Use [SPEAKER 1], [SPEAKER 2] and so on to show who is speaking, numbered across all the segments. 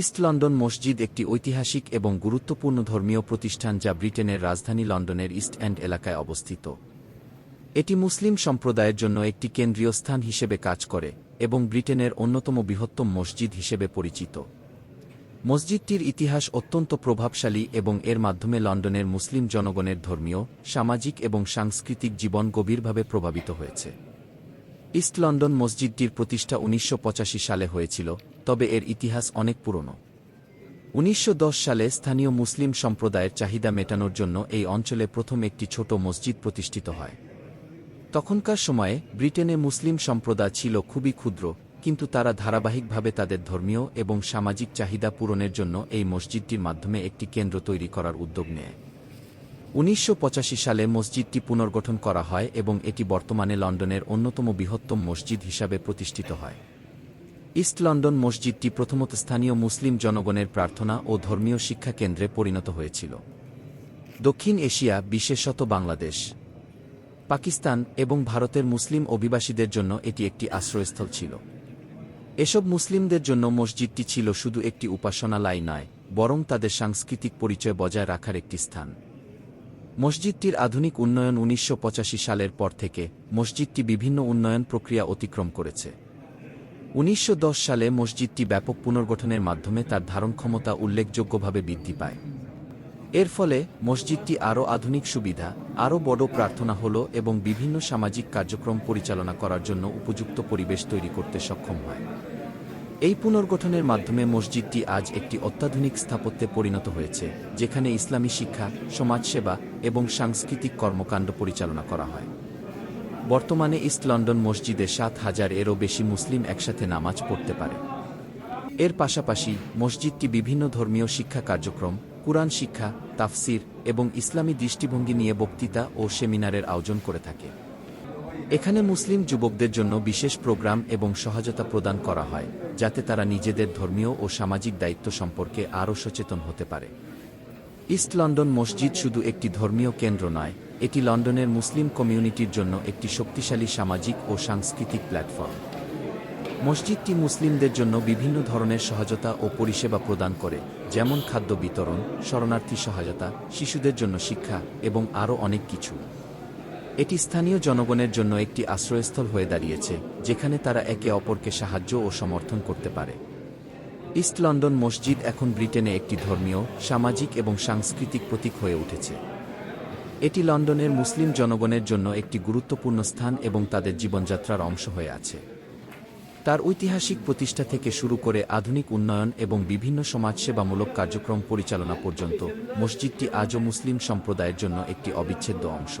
[SPEAKER 1] East London মসজিদ একটি ঐতিহাসিক এবং গুরুত্বপূর্ণ ধর্মীয় প্রতিষ্ঠান যা ব্রিটেনের রাজধানী লন্ডনের ইস্ট এন্ড এলাকায় অবস্থিত। এটি মুসলিম সম্প্রদায়ের জন্য একটি কেন্দ্রীয় স্থান হিসেবে কাজ করে এবং ব্রিটেনের অন্যতম বৃহত্তম মসজিদ হিসেবে পরিচিত। মসজিদটির ইতিহাস অত্যন্ত প্রভাবশালী এবং এর মাধ্যমে লন্ডনের মুসলিম জনগণের ধর্মীয়, সামাজিক এবং সাংস্কৃতিক জীবন গভীরভাবে প্রভাবিত হয়েছে। ইস্ট লন্ডন মসজিদটির প্রতিষ্ঠা উনিশশো পঁচাশি সালে হয়েছিল তবে এর ইতিহাস অনেক পুরনো। উনিশশো দশ সালে স্থানীয় মুসলিম সম্প্রদায়ের চাহিদা মেটানোর জন্য এই অঞ্চলে প্রথম একটি ছোট মসজিদ প্রতিষ্ঠিত হয়। তখনকার সময়ে ব্রিটেনে মুসলিম সম্প্রদায় ছিল খুবই ক্ষুদ্র, কিন্তু তারা ধারাবাহিকভাবে তাদের ধর্মীয় এবং সামাজিক চাহিদা পূরণের জন্য এই মসজিদটির মাধ্যমে একটি কেন্দ্র তৈরি করার উদ্যোগ নেয়। উনিশশো পঁচাশি সালে মসজিদটি পুনর্গঠন করা হয় এবং এটি বর্তমানে লন্ডনের অন্যতম বৃহত্তম মসজিদ হিসাবে প্রতিষ্ঠিত হয়। ইস্ট লন্ডন মসজিদটি প্রথমত স্থানীয় মুসলিম জনগণের প্রার্থনা ও ধর্মীয় শিক্ষা কেন্দ্রে পরিণত হয়েছিল। দক্ষিণ এশিয়া, বিশেষত বাংলাদেশ, পাকিস্তান এবং ভারতের মুসলিম অভিবাসীদের জন্য এটি একটি আশ্রয়স্থল ছিল। এসব মুসলিমদের জন্য মসজিদটি ছিল শুধু একটি উপাসনালয় নয়, বরং তাদের সাংস্কৃতিক পরিচয় বজায় রাখার একটি স্থান। মসজিদটির আধুনিক উন্নয়ন উনিশশো পঁচাশি সালের পর থেকে মসজিদটি বিভিন্ন উন্নয়ন প্রক্রিয়া অতিক্রম করেছে। উনিশশো দশ সালে মসজিদটি ব্যাপক পুনর্গঠনের মাধ্যমে তার ধারণ ক্ষমতা উল্লেখযোগ্যভাবে বৃদ্ধি পায়। এর ফলে মসজিদটি আরও আধুনিক সুবিধা, আরও বড় প্রার্থনা হল এবং বিভিন্ন সামাজিক কার্যক্রম পরিচালনা করার জন্য উপযুক্ত পরিবেশ তৈরি করতে সক্ষম হয়। এই পুনর্গঠনের মাধ্যমে মসজিদটি আজ একটি অত্যাধুনিক স্থাপত্যে পরিণত হয়েছে, যেখানে ইসলামী শিক্ষা, সমাজসেবা এবং সাংস্কৃতিক কর্মকাণ্ড পরিচালনা করা হয়। বর্তমানে ইস্ট লন্ডন মসজিদে সাত হাজার এরও বেশি মুসলিম একসাথে নামাজ পড়তে পারে। এর পাশাপাশি মসজিদটি বিভিন্ন ধর্মীয় শিক্ষা কার্যক্রম, কুরআন শিক্ষা, তাফসির এবং ইসলামী দৃষ্টিভঙ্গি নিয়ে বক্তৃতা ও সেমিনারের আয়োজন করে থাকে। এখানে মুসলিম যুবকদের জন্য বিশেষ প্রোগ্রাম এবং সহায়তা প্রদান করা হয়, যাতে তারা নিজেদের ধর্মীয় ও সামাজিক দায়িত্ব সম্পর্কে আরও সচেতন হতে পারে। ইস্ট লন্ডন মসজিদ শুধু একটি ধর্মীয় কেন্দ্র নয় এটি লন্ডনের মুসলিম কমিউনিটির জন্য একটি শক্তিশালী সামাজিক ও সাংস্কৃতিক প্ল্যাটফর্ম। মসজিদটি মুসলিমদের জন্য বিভিন্ন ধরনের সহায়তা ও পরিষেবা প্রদান করে, যেমন খাদ্য বিতরণ, শরণার্থী সহায়তা, শিশুদের জন্য শিক্ষা এবং আরও অনেক কিছু। এটি স্থানীয় জনগণের জন্য একটি আশ্রয়স্থল হয়ে দাঁড়িয়েছে, যেখানে তারা একে অপরকে সাহায্য ও সমর্থন করতে পারে। ইস্ট লন্ডন মসজিদ এখন ব্রিটেনে একটি ধর্মীয়, সামাজিক এবং সাংস্কৃতিক প্রতীক হয়ে উঠেছে। এটি লন্ডনের মুসলিম জনগণের জন্য একটি গুরুত্বপূর্ণ স্থান এবং তাদের জীবনযাত্রার অংশ হয়ে আছে। তার ঐতিহাসিক প্রতিষ্ঠা থেকে শুরু করে আধুনিক উন্নয়ন এবং বিভিন্ন সমাজসেবামূলক কার্যক্রম পরিচালনা পর্যন্ত মসজিদটি আজও মুসলিম সম্প্রদায়ের জন্য একটি অবিচ্ছেদ্য অংশ।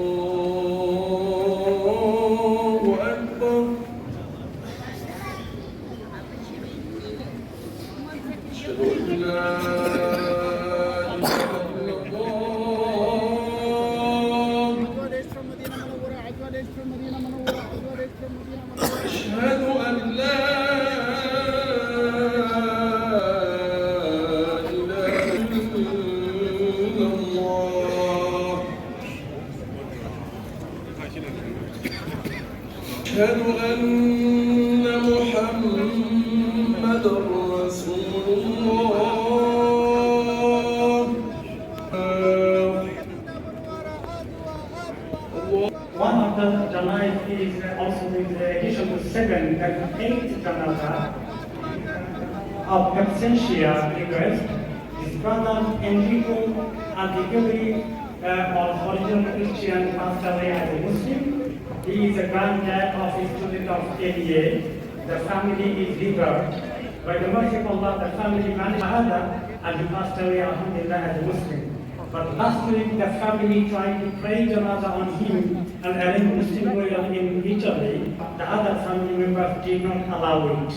[SPEAKER 2] أشهد أن محمدا رسول الله
[SPEAKER 3] One of the janais is also in the addition to seven and eight janaza of absentia request. His brother Enrico Antiguri uh, of original Christian away as a Muslim. He is a granddad of a student of ADA. The family is divorced. By the mercy of Allah, the family managed and he passed away, Alhamdulillah, as a Muslim. But last week, the family tried to pray janaza on him and arrange Muslim burial in Italy. The other family members did not allow it.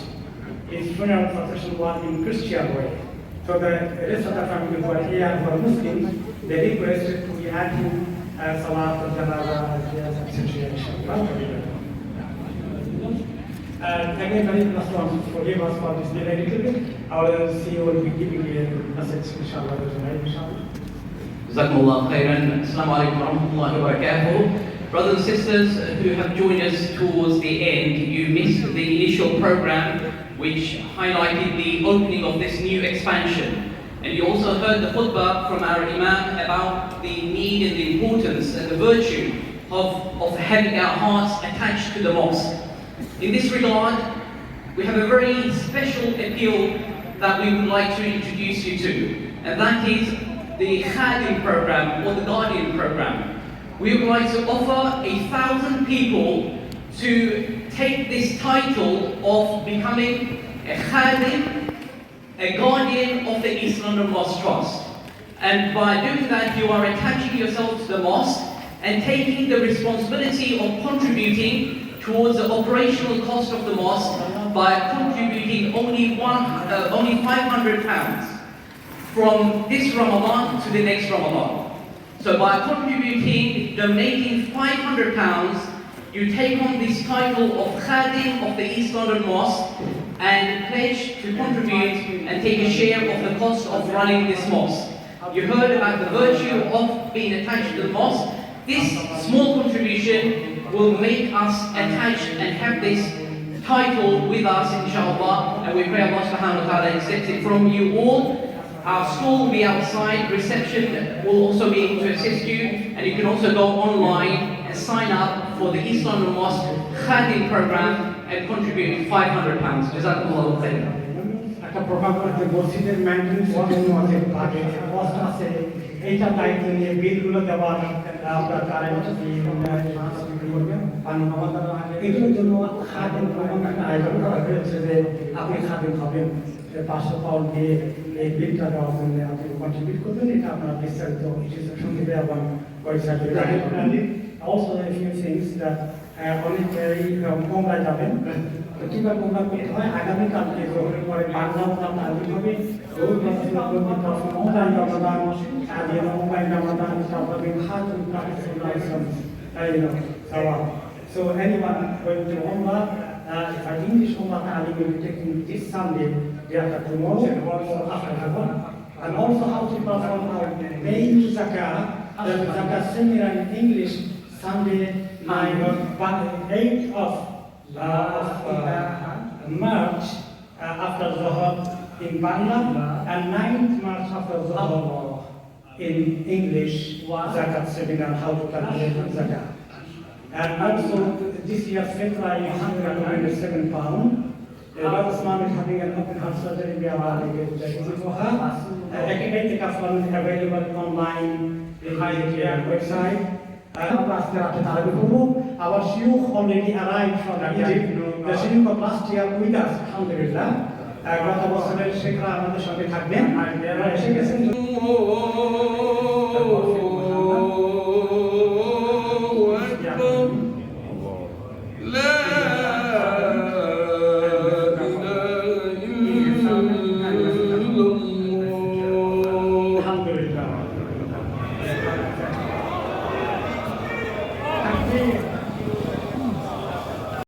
[SPEAKER 3] His funeral procession was in Christian way. So the rest of the family were here are Muslims, they requested to be adding as uh, Salat al-Janaza. And again, very much forgive us for this delay a little bit. our CEO will be giving a message, inshallah, tonight, inshallah.
[SPEAKER 4] Jazakumullah khairan. Assalamu alaikum wa rahmatullahi wa barakatuh. Brothers and sisters who have joined us towards the end, you missed the initial program which highlighted the opening of this new expansion. And you also heard the khutbah from our Imam about the need and the importance and the virtue of, of having our hearts attached to the mosque. In this regard, we have a very special appeal that we would like to introduce you to, and that is the Khadim program or the Guardian program. We would like to offer a thousand people to take this title of becoming a Khadim, a guardian of the East London Mosque Trust. And by doing that, you are attaching yourself to the mosque and taking the responsibility of contributing towards the operational cost of the mosque by contributing only one, uh, only 500 pounds from this Ramadan to the next Ramadan. So by contributing, donating 500 pounds, you take on this title of Khadim of the East London Mosque and pledge to contribute and take a share of the cost of running this mosque. You heard about the virtue of being attached to the mosque. This small contribution will make us attached and have this title with us, inshallah, and we pray Allah subhanahu wa ta'ala accepts it from you all. Our school will be outside, reception will also be to assist you, and you can also go online and sign up for the London Mosque Khadim program and contribute 500 pounds. Jazakumullah khairan.
[SPEAKER 3] একটা program করতে মসজিদের maintenance আছে থাকে আছে এইটা দায়িত্ব নিয়ে বিলগুলো দেওয়ার আপনার কারেন্ট এগুলোর জন্য প্রোগ্রাম আয়োজন করা হয়েছে যে আপনি খাদ্য খাবেন পাঁচশো পাউন্ড দিয়ে এই বিলটা দেওয়ার জন্য আপনি কন্ট্রিবিউট করবেন। এটা আপনার বিস্তারিত সঙ্গীতে এবং ওয়েবসাইটে Also a few things that অনেকেই কমরা যাবেন তো কিভাবে কমরা করতে হয় আগামীকালকে গ্রহণের পরে বাংলা প্রোগ্রাম আয়োজন হবে অনলাইন রমাদান আদি অনলাইন রমাদান তারপরে Khatun So anyone going to Umrah, uh, if an English Umrah Ta'alim will be taking this Sunday, day after tomorrow, and also after Ramadan. And also how to perform our main zakah, the zakah seminar in English, Sunday, night, but 8th of, uh, of uh, March, uh, after Zohar in Bangla, and 9th March after Zohar in English, zakat seminar, how to calculate zakat. And also, this year's Fitra is 197 pound. Uh, Osman is having an open heart surgery via for her. Uh, academic fund available online behind the website. Uh, year after Tarabihumu, our shiuk already arrived from Egypt. The shiuk of last year with us, alhamdulillah. Uh, গত বছরের শেখরা আমাদের সঙ্গে থাকবেন এসে গেছেন